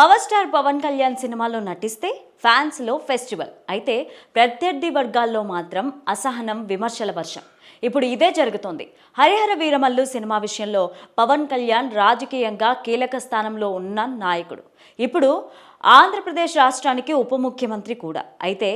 Power star Pawan Kalyan సినిమాలో నటిస్తే ఫ్యాన్స్లో festival. అయితే ప్రత్యర్థి వర్గాల్లో మాత్రం అసహనం విమర్శల వర్షం. ఇప్పుడు ఇదే జరుగుతోంది. హరిహర వీరమల్లు సినిమా విషయంలో పవన్ కళ్యాణ్ రాజకీయంగా కీలక స్థానంలో ఉన్న నాయకుడు. ఇప్పుడు ఆంధ్రప్రదేశ్ రాష్ట్రానికి ఉప ముఖ్యమంత్రి కూడా. అయితే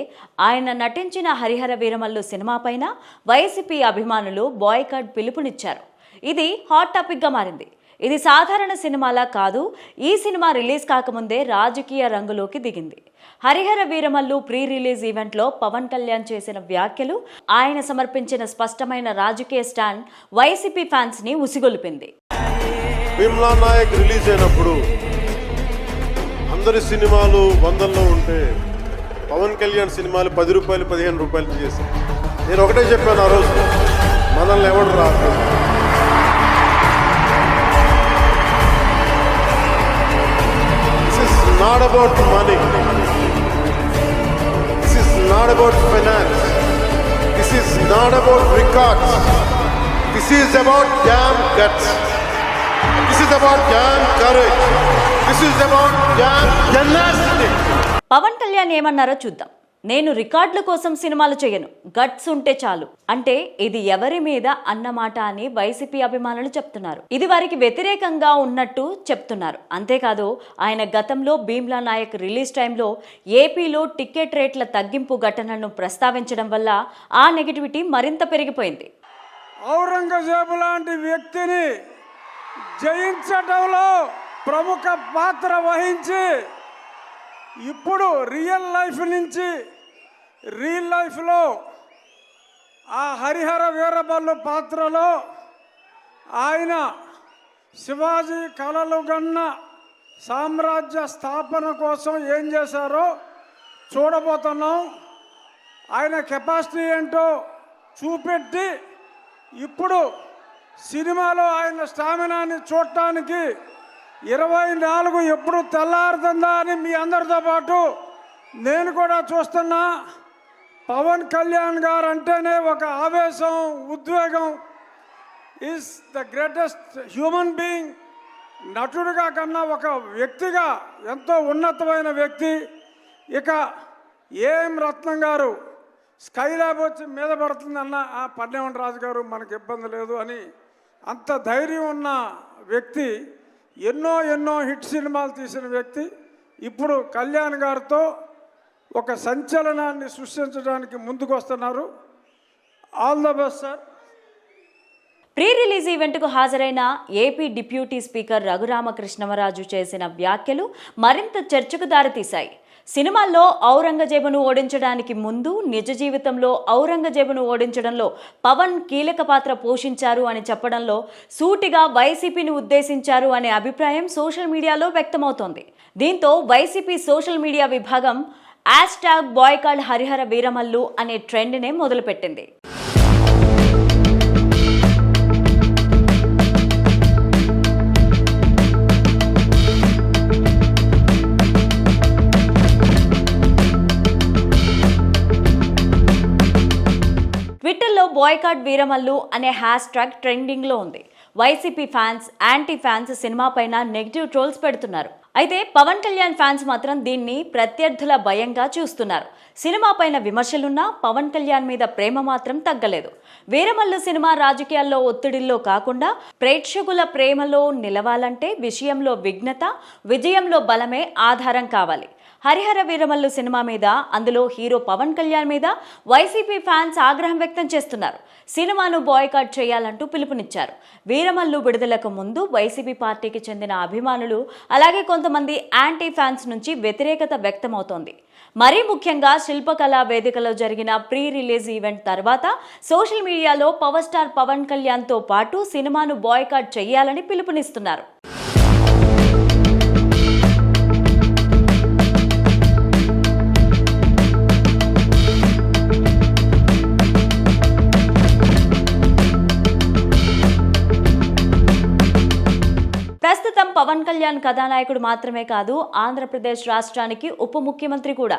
ఆయన నటించిన హరిహర వీరమల్లు సినిమాపైన వైసీపీ అభిమానులు బాయ్కాట్ పిలుపునిచ్చారు. ఇది హాట్ టాపిక్గా మారింది. ఇది సాధారణ సినిమాలా కాదు ఈ సినిమా రిలీజ్ కాకముందే రాజకీయ రంగులోకి దిగింది. హరిహర వీరమల్లు ప్రీ రిలీజ్ ఈవెంట్లో పవన్ కళ్యాణ్ చేసిన వ్యాఖ్యలు ఆయన సమర్పించిన స్పష్టమైన రాజకీయ స్టాండ్ వైసీపీ ఫ్యాన్స్ని ఉసిగొలిపింది నాయక్ రిలీజ్ అయినప్పుడు అందరి సినిమాలు వందల్లో ఉంటే పవన్ కళ్యాణ్ సినిమాలు పది రూపాయలు పదిహేను రూపాయలు చేశారు. నేను ఒకటే చెప్పాను ఆ రోజు మనల్ని ఎవడు రాదు not about money this is not about finance this is not about records this is about damn guts This is about damn courage. This is about damn tenacity. Pawan Kalyan ఏమన్నారో చూద్దాం. నేను రికార్డుల కోసం సినిమాలు చేయను. గట్స్ ఉంటే చాలు. అంటే ఇది ఎవరి మీద అన్నమాట అని వైసీపీ అభిమానులు చెప్తున్నారు. ఇది వారికి వ్యతిరేకంగా ఉన్నట్టు చెప్తున్నారు. అంతేకాదు ఆయన గతంలో భీమ్లా నాయక్ రిలీజ్ టైంలో ఏపీలో టికెట్ రేట్ల తగ్గింపు ఘటనను ప్రస్తావించడం వల్ల ఆ నెగిటివిటీ మరింత పెరిగిపోయింది. ఔరంగజేబు లాంటి వ్యక్తిని జయించటంలో ప్రముఖ పాత్ర వహించి ఇప్పుడు రియల్ లైఫ్ నుంచి రీల్ లైఫ్లో ఆ హరిహర వీరబల్లు పాత్రలో ఆయన శివాజీ కలలుగన్న సామ్రాజ్య స్థాపన కోసం ఏం చేశారో చూడబోతున్నాం. ఆయన కెపాసిటీ ఏంటో చూపెట్టి ఇప్పుడు సినిమాలో ఆయన స్టామినాని చూడటానికి ఇరవై నాలుగు ఎప్పుడు తెల్లారుతుందా అని మీ అందరితో పాటు నేను కూడా చూస్తున్నా. పవన్ కళ్యాణ్ గారు అంటేనే ఒక ఆవేశం ఉద్వేగం. Is the greatest human being నటుడిగా కన్నా ఒక వ్యక్తిగా ఎంతో ఉన్నతమైన వ్యక్తి. ఇక ఏం రత్నం గారు స్కై ల్యాబ్ వచ్చి మీద పడుతుందన్న ఆ పన్నెవండి రాజు గారు మనకి ఇబ్బంది లేదు అని అంత ధైర్యం ఉన్న వ్యక్తి ఎన్నో ఎన్నో హిట్ సినిమాలు తీసిన వ్యక్తి. ఇప్పుడు కళ్యాణ్ గారితో ఒక సంచలనాన్ని సృష్టించడానికి ముందుకు వస్తున్నారు all the best sir pre release ఈవెంట్కు హాజరైన ఏపీ డిప్యూటీ స్పీకర్ రఘురామకృష్ణమరాజు చేసిన వ్యాఖ్యలు మరింత చర్చకు దారితీశాయి. సినిమాల్లో ఔరంగజేబును ఓడించడానికి ముందు నిజ జీవితంలో ఔరంగజేబును ఓడించడంలో పవన్ కీలక పాత్ర పోషించారు అని చెప్పడంలో సూటిగా వైసీపీని ఉద్దేశించారు అనే అభిప్రాయం సోషల్ మీడియాలో వ్యక్తమవుతోంది. దీంతో వైసీపీ సోషల్ మీడియా విభాగం hash tag boycott Harihara Veeramallu అనే ట్రెండ్నే మొదలుపెట్టింది. ట్విట్టర్లో బాయ్కాట్ వీరమల్లు అనే హ్యాష్ ట్యాగ్ ట్రెండింగ్లో ఉంది. YCP fans anti fans cinema పైన నెగిటివ్ ట్రోల్స్ పెడుతున్నారు. అయితే పవన్ కళ్యాణ్ ఫ్యాన్స్ మాత్రం దీన్ని ప్రత్యర్థుల భయంగా చూస్తున్నారు. సినిమా పైన విమర్శలున్నా పవన్ కళ్యాణ్ మీద ప్రేమ మాత్రం తగ్గలేదు. వీరమల్లు సినిమా రాజకీయాల్లో ఒత్తిడిల్లో కాకుండా ప్రేక్షకుల ప్రేమలో నిలవాలంటే విషయంలో విఘ్నత విజయంలో బలమే ఆధారం కావాలి. హరిహర వీరమల్లు సినిమా మీద అందులో హీరో పవన్ కళ్యాణ్ మీద వైసీపీ ఫ్యాన్స్ ఆగ్రహం వ్యక్తం చేస్తున్నారు. సినిమాను బాయ్కాట్ చేయాలంటూ పిలుపునిచ్చారు. వీరమల్లు విడుదలకు ముందు వైసీపీ పార్టీకి చెందిన అభిమానులు అలాగే కొంతమంది యాంటీ ఫ్యాన్స్ నుంచి వ్యతిరేకత వ్యక్తమవుతోంది. మరీ ముఖ్యంగా శిల్పకళా వేదికలో జరిగిన ప్రీ రిలీజ్ ఈవెంట్ తర్వాత సోషల్ మీడియాలో పవర్ స్టార్ పవన్ కళ్యాణ్తో పాటు సినిమాను బాయ్కాట్ చేయాలని పిలుపునిస్తున్నారు. పవన్ కళ్యాణ్ కథానాయకుడు మాత్రమే కాదు ఆంధ్రప్రదేశ్ రాష్ట్రానికి ఉప ముఖ్యమంత్రి కూడా.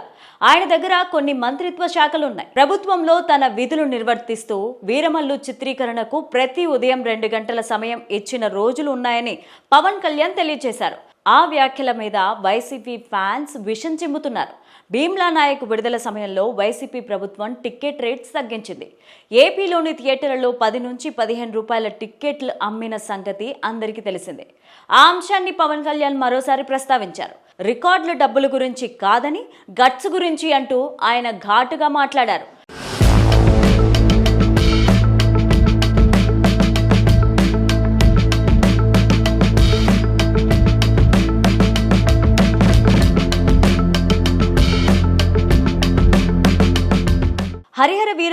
ఆయన దగ్గర కొన్ని మంత్రిత్వ శాఖలు ఉన్నాయి ప్రభుత్వంలో తన విధులు నిర్వర్తిస్తూ వీరమల్లు చిత్రీకరణకు ప్రతి ఉదయం రెండు గంటల సమయం ఇచ్చిన రోజులు ఉన్నాయని పవన్ కళ్యాణ్ తెలియజేశారు. ఆ వ్యాఖ్యల మీద వైసీపీ ఫ్యాన్స్ విషం చిమ్ముతున్నారు. భీమ్లా నాయక్ విడుదల సమయంలో వైసీపీ ప్రభుత్వం టికెట్ రేట్స్ తగ్గించింది. ఏపీలోని థియేటర్లలో పది నుంచి పదిహేను రూపాయల టిక్కెట్లు అమ్మిన సంగతి అందరికీ తెలిసిందే. ఆ అంశాన్ని పవన్ కళ్యాణ్ మరోసారి ప్రస్తావించారు. రికార్డుల డబ్బుల గురించి కాదని గట్స్ గురించి అంటూ ఆయన ఘాటుగా మాట్లాడారు.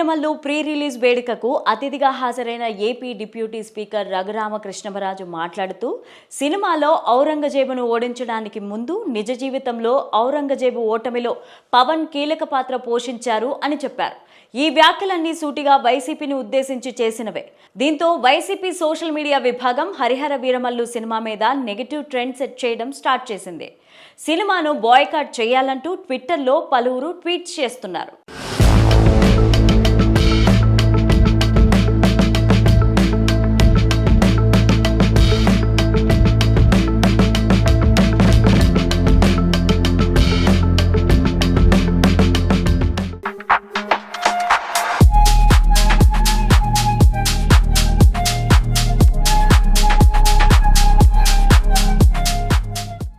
హరిహర ప్రీ రిలీజ్ వేడుకకు అతిథిగా హాజరైన ఏపీ డిప్యూటీ స్పీకర్ రఘురామకృష్ణమరాజు మాట్లాడుతూ సినిమాలో ఔరంగజేబును ఓడించడానికి ముందు నిజ జీవితంలో ఔరంగజేబు ఓటమిలో పవన్ కీలక పాత్ర పోషించారు అని చెప్పారు. ఈ వ్యాఖ్యలన్నీ సూటిగా వైసీపీని ఉద్దేశించి చేసినవే. దీంతో వైసీపీ సోషల్ మీడియా విభాగం హరిహర వీరమల్లు సినిమా మీద నెగిటివ్ ట్రెండ్ సెట్ చేయడం స్టార్ట్ చేసింది. సినిమాను బాయ్కాట్ చేయాలంటూ ట్విట్టర్లో పలువురు ట్వీట్స్ చేస్తున్నారు.